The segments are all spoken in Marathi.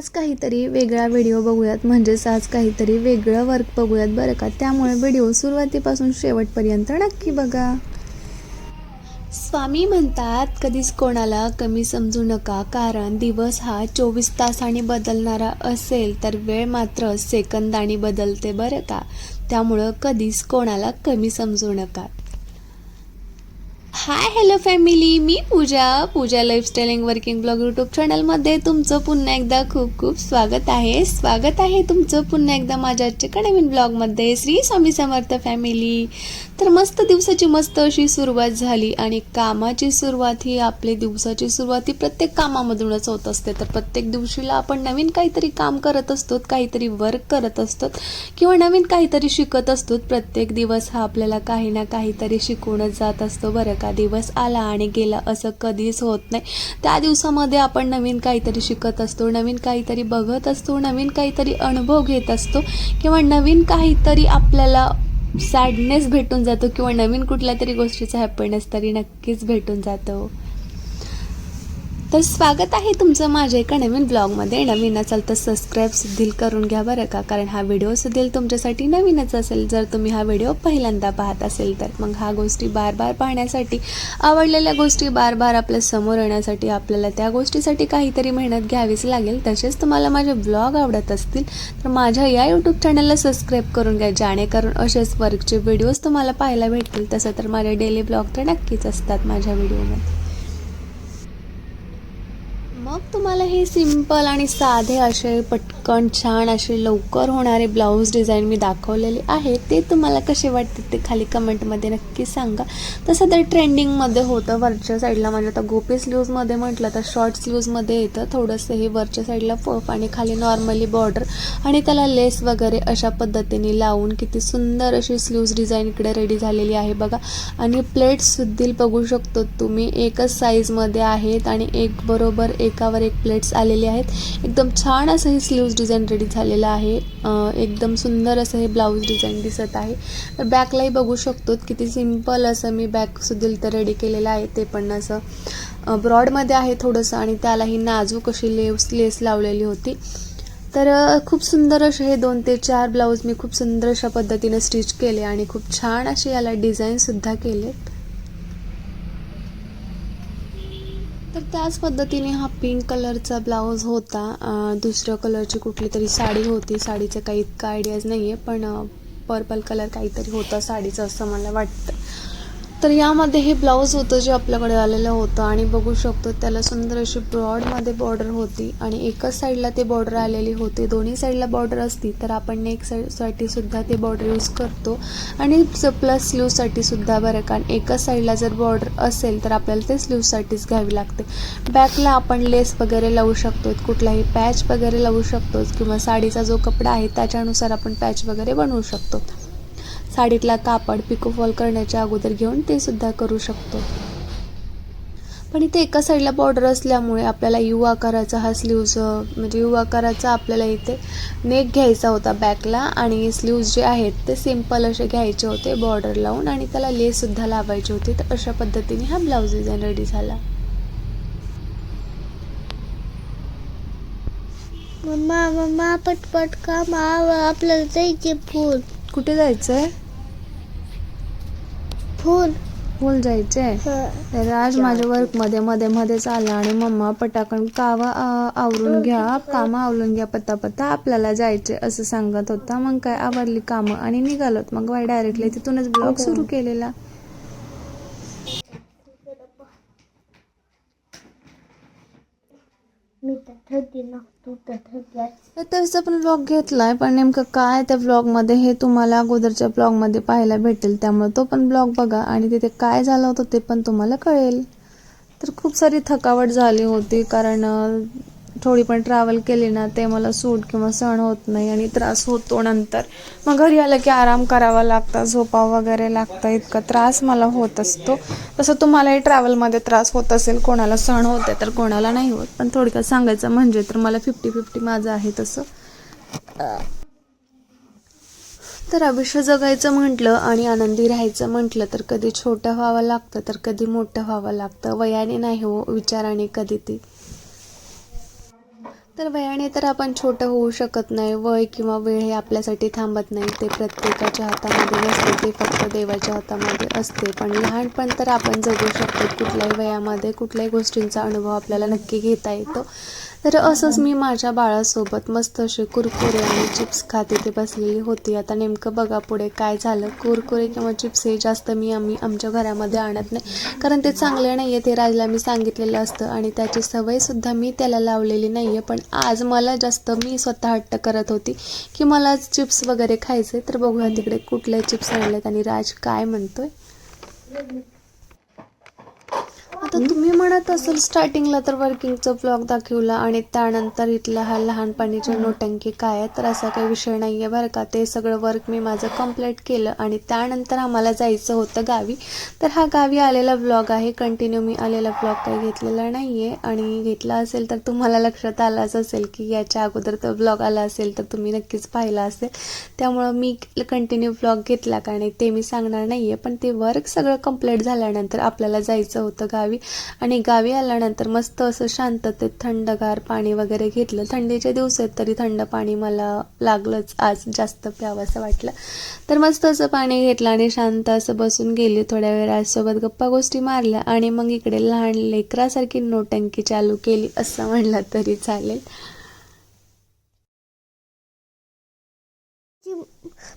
आज काहीतरी वेगळा व्हिडिओ बघूयात. म्हणजेच आज काहीतरी वेगळं वर्क बघूयात बरं का? त्यामुळे व्हिडिओ सुरुवातीपासून शेवटपर्यंत नक्की बघा. स्वामी म्हणतात कधीच कोणाला कमी समजू नका कारण दिवस हा चोवीस तासाने बदलणारा असेल तर वेळ मात्र सेकंदानी बदलते बरं का? त्यामुळं कधीच कोणाला कमी समजू नका. हाय हॅलो फॅमिली मी Pooja. Pooja lifestyling working blog YouTube चॅनलमध्ये तुमचं पुन्हा एकदा खूप खूप स्वागत आहे. स्वागत आहे तुमचं पुन्हा एकदा माझ्या आजच्या नवीन ब्लॉगमध्ये श्री स्वामी समर्थ फॅमिली तर मस्त दिवसाची मस्त अशी सुरुवात झाली आणि कामाची सुरुवात ही आपली दिवसाची सुरुवात ही प्रत्येक कामामधूनच होत असते. तर प्रत्येक दिवशीला आपण नवीन काहीतरी काम करत असतो काहीतरी वर्क करत असतो किंवा नवीन काहीतरी शिकत असतो प्रत्येक दिवस हा आपल्याला काही ना काहीतरी शिकवूनच जात असतो बरं एका दिवस आला आणि गेला असं कधीच होत नाही. त्या दिवसामध्ये आपण नवीन काहीतरी शिकत असतो नवीन काहीतरी बघत असतो नवीन काहीतरी अनुभव घेत असतो किंवा नवीन काहीतरी आपल्याला सॅडनेस भेटून जातो किंवा नवीन कुठल्या तरी गोष्टीचा हॅपीनेस तरी नक्कीच भेटून जातो. तर स्वागत आहे तुमचं माझ्या एका नवीन ब्लॉगमध्ये. नवीन असाल तर सबस्क्राईब सुद्धा करून घ्या बरं का कारण हा व्हिडिओ सुद्धा तुमच्यासाठी नवीनच असेल. जर तुम्ही हा व्हिडिओ पहिल्यांदा पाहत असेल तर मग हा गोष्टी बार बार पाहण्यासाठी आवडलेल्या गोष्टी बार बार आपल्यासमोर येण्यासाठी आपल्याला त्या गोष्टीसाठी काहीतरी मेहनत घ्यावीच लागेल. तसेच तुम्हाला माझे ब्लॉग आवडत असतील तर माझ्या या यूट्यूब चॅनलला सबस्क्राईब करून घ्या जेणेकरून असेच वर्कचे व्हिडिओज तुम्हाला पाहायला भेटतील. तसं तर माझे डेली ब्लॉग तर नक्कीच असतात माझ्या व्हिडिओमध्ये मग तुम्हाला हे सिंपल आणि साधे असे पट पटकन छान असे लवकर होणारे ब्लाऊज डिझाईन मी दाखवलेले आहे. ते तुम्हाला कसे वाटते ते खाली कमेंटमध्ये नक्की सांगा. तसं तर ट्रेंडिंगमध्ये होतं वरच्या साईडला म्हणजे आता गोपी स्लीव्जमध्ये म्हटलं तर शॉर्ट स्लीव्जमध्ये येतं. थोडंसं हे वरच्या साईडला पफ आणि खाली नॉर्मली बॉर्डर आणि त्याला लेस वगैरे अशा पद्धतीने लावून किती सुंदर अशी स्लीव्ज डिझाईन इकडे रेडी झालेली आहे बघा. आणि प्लेट्ससुद्धील बघू शकतो तुम्ही. एकच साईजमध्ये आहेत आणि एक बरोबर एकावर एक प्लेट्स आलेले आहेत. एकदम छान असं ही स्लीव्ज डिझाईन रेडी झालेला आहे. एकदम सुंदर असं हे ब्लाऊज डिझाईन दिसत आहे. तर बॅकलाही बघू शकतो किती सिंपल असं मी बॅक सुद्धा रेडी केलेलं आहे. ते पण असं ब्रॉडमध्ये आहे थोडंसं आणि त्यालाही नाजूक अशी लेस लेस लावलेली होती. तर खूप सुंदर असे हे दोन ते चार ब्लाऊज मी खूप सुंदर अशा पद्धतीने स्टिच केले आणि खूप छान असे याला डिझाईनसुद्धा केलेत त्याच पद्धतीने हा पिंक कलरचा ब्लाऊज होता. दुसऱ्या कलरची कुठली तरी साडी होती. साडीचं काही इतका आयडियाज नाही आहे पण पर्पल कलर काहीतरी होतं साडीचं असं मला वाटतं. तर यामध्ये हे ब्लाऊज होतं जे आपल्याकडे आलेलं होतं आणि बघू शकतो त्याला सुंदर अशी ब्रॉडमध्ये बॉर्डर होती आणि एकच साईडला ते बॉर्डर आलेली होती. दोन्ही साईडला बॉर्डर असती तर आपण नेक साईडसाठी सुद्धा ते बॉर्डर यूज करतो आणि प्लस स्लीवसाठी सुद्धा बरं कारण एकच साईडला जर बॉर्डर असेल तर आपल्याला ते स्लीवसाठीच घ्यावी लागते. बॅकला आपण लेस वगैरे लावू शकतो कुठलाही पॅच वगैरे लावू शकतो किंवा साडीचा जो कपडा आहे त्याच्यानुसार आपण पॅच वगैरे बनवू शकतो साडीतला कापड पिको फॉल करण्याच्या अगोदर घेऊन ते सुद्धा करू शकतो. पण इथे एका साईडला बॉर्डर असल्यामुळे आपल्याला यू आकाराचा हा स्लीव्ज म्हणजे यू आकाराचा आपल्याला इथे नेक घ्यायचा होता बॅकला आणि स्लीव्ज जे आहेत ते सिंपल असे घ्यायचे होते बॉर्डर लावून आणि त्याला लेससुद्धा लावायची होती. तर अशा पद्धतीने हा ब्लाऊज डिझाईन रेडी झाला. मम्मा मम्मा पटपट का माव आपल्याला जायचे फूल. कुठे जायचंय? फूल. फुल जायचंय. तर आज माझ्या वर्कमध्ये मध्ये मध्येच आला आणि मम्मा पटाकन कावा आवरून घ्या कामं आवरून घ्या पत्ता पत्ता आपल्याला जायचे असं सांगत होता. मग काय आवरली कामं आणि निघालोत. मग वाय डायरेक्टली तिथूनच ब्लॉग सुरू केलेला. मी तर त्याचा पण ब्लॉग घेतलाय पण नेमकं काय त्या ब्लॉगमध्ये हे तुम्हाला अगोदरच्या ब्लॉगमध्ये पाहायला भेटेल त्यामुळे तो पण ब्लॉग बघा आणि तिथे काय झालं होतं ते पण तुम्हाला कळेल. तर खूप सारी थकावट झाली होती कारण थोडी पण ट्रॅव्हल केली ना ते मला सूट किंवा सण होत नाही आणि त्रास होतो नंतर. मग घरी आलं की आराम करावा लागता झोपा वगैरे लागतं इतका त्रास मला होत असतो. तसं तुम्हालाही ट्रॅव्हलमध्ये त्रास होत असेल कोणाला सण होते तर कोणाला नाही होत. पण थोडक्यात सांगायचं म्हणजे तर मला फिफ्टी फिफ्टी माझं आहे तसं. तर आयुष्य जगायचं म्हटलं आणि आनंदी राहायचं म्हटलं तर कधी छोटं व्हावं लागतं तर कधी मोठं व्हावं लागतं. वयाने नाही हो विचाराने कधी ती. तर वयाने तर आपण छोटं होऊ शकत नाही. वय किंवा वेळ हे आपल्यासाठी थांबत नाही. ते प्रत्येकाच्या हातामध्ये नसते. ते फक्त देवाच्या हातामध्ये असते. पण लहानपण तर आपण जगू शकतो. कुठल्याही वयामध्ये कुठल्याही गोष्टींचा अनुभव आपल्याला नक्की घेता येतो. तर असंच मी माझ्या बाळासोबत मस्त असे कुरकुरे आणि चिप्स खात इथे बसलेली होती. आता नेमकं बघा पुढे काय झालं. कुरकुरे किंवा चिप्स हे जास्त मी आम्ही आमच्या घरामध्ये आणत नाही. कारण ते चांगले नाही आहे ते राजला मी सांगितलेलं असतं आणि त्याची सवयसुद्धा मी त्याला लावलेली नाही आहे पण आज मला जास्त मी स्वतः हट्ट करत होती की मला चिप्स वगैरे खायचे. तर बघूया तिकडे कुठले चिप्स आणलेत आणि राज काय म्हणतोय. आता तुम्ही म्हणत असाल स्टार्टिंगला तर वर्किंगचं ब्लॉग दाखवला आणि त्यानंतर इथला हा लहानपणीच्या नोटंकी काय आहे तर असा काही विषय नाही आहे बरं का. ते सगळं वर्क मी माझं कंप्लीट केलं आणि त्यानंतर आम्हाला जायचं होतं गावी. तर हा गावी आलेला ब्लॉग आहे. कंटिन्यू मी आलेला ब्लॉग काही घेतलेला नाही आहे आणि घेतला असेल तर तुम्हाला लक्षात आलाच असेल की याच्या अगोदर तो ब्लॉग आला असेल तर तुम्ही नक्कीच पाहिला असेल. त्यामुळं मी कंटिन्यू ब्लॉग घेतला का नाही ते मी सांगणार नाही आहे पण ते वर्क सगळं कंप्लीट झाल्यानंतर आपल्याला जायचं होतं गावी. आणि गावी आल्यानंतर मस्त असं शांततेत थंडगार पाणी वगैरे घेतलं. थंडीच्या दिवस आहेत तरी थंड पाणी मला लागलंच. आज जास्त प्यावंसं वाटलं. तर मस्त असं पाणी घेतलं आणि शांत असं बसून गेली थोड्या वेळ. आजसोबत गप्पा गोष्टी मारल्या आणि मग इकडे लहान लेकरासारखी नोटंकी चालू केली. असं म्हणलं तरी चालेल.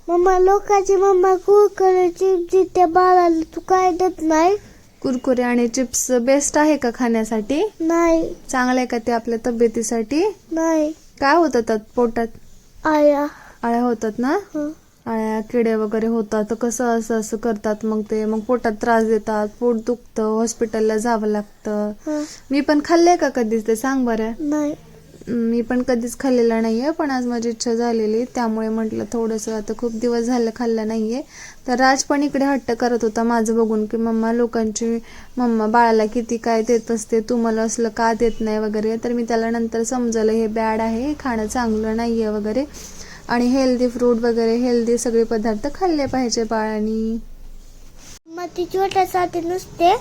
मम्मा लोकांची मम्मा कुरकुऱ्याची जिथे बाळाला तू काय देत नाही? कुरकुरे आणि चिप्स बेस्ट आहे का खाण्यासाठी? नाही. चांगलं आहे का ते आपल्या तब्येतीसाठी? नाही. काय होतं त्यात पोटात? आया आळ्या होतात ना? हं. आळ्या किडे वगैरे होतात. तर कसं असं असं करतात मग ते? मग पोटात त्रास देतात पोट दुखतं हॉस्पिटलला जावं लागतं. हं. मी पण खाल्लंय का कधीच ते? सांग बरं. नाही. मी पण कधीच खाल्लेला नाही आहे पण आज माझी इच्छा झालेली त्यामुळे म्हटलं थोडंसं आता खूप दिवस झालं खाल्लं नाही आहे तर राज पण इकडे हट्ट करत होता माझं बघून की मम्मा लोकांची मम्मा बाळाला किती काय देत असते तू मला असलं का देत नाही वगैरे. तर मी त्याला नंतर समजलं हे बॅड आहे खाणं चांगलं नाही आहे वगैरे. आणि हेल्दी फ्रूट वगैरे हेल्दी सगळे पदार्थ खाल्ले पाहिजे बाळानी. मग ती नुसते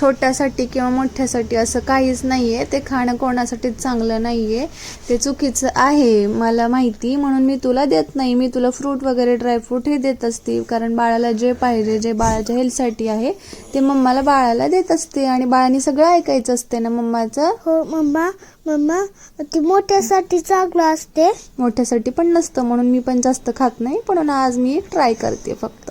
छोट्यासाठी किंवा मोठ्यासाठी असं काहीच नाहीये. ते खाणं कोणासाठीच चांगलं नाहीये. ते चुकीचं आहे मला माहिती. म्हणून मी तुला देत नाही. मी तुला फ्रूट वगैरे ड्रायफ्रूट हे देत असते. कारण बाळाला जे पाहिजे जे बाळाच्या हेल्थसाठी आहे ते मम्माला बाळाला देत असते. आणि बाळाने सगळं ऐकायचं असते ना मम्माचं? हो मम्मा. मम्मा ती मोठ्यासाठी चांगलं असते. मोठ्यासाठी पण नसतं. म्हणून मी पण जास्त खात नाही. पण आज मी ट्राय करते फक्त.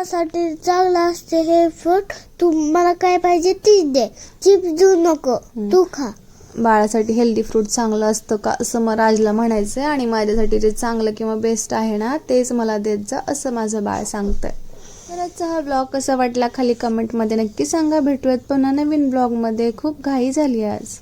बाळासाठी चांगलं असते हे फ्रूट तू मला काय पाहिजे तीच दे. चिप्स देऊ नको. तू खा. बाळासाठी हेल्दी फ्रूट चांगलं असतं का असं मग राजला म्हणायचं आणि माझ्यासाठी जे चांगलं किंवा बेस्ट आहे ना तेच मला देत जा असं माझं बाळ सांगतंय. तर आजचा हा ब्लॉग कसा वाटला खाली कमेंटमध्ये नक्की सांगा. भेटूयात पुन्हा नवीन ब्लॉगमध्ये खूप घाई झाली आज.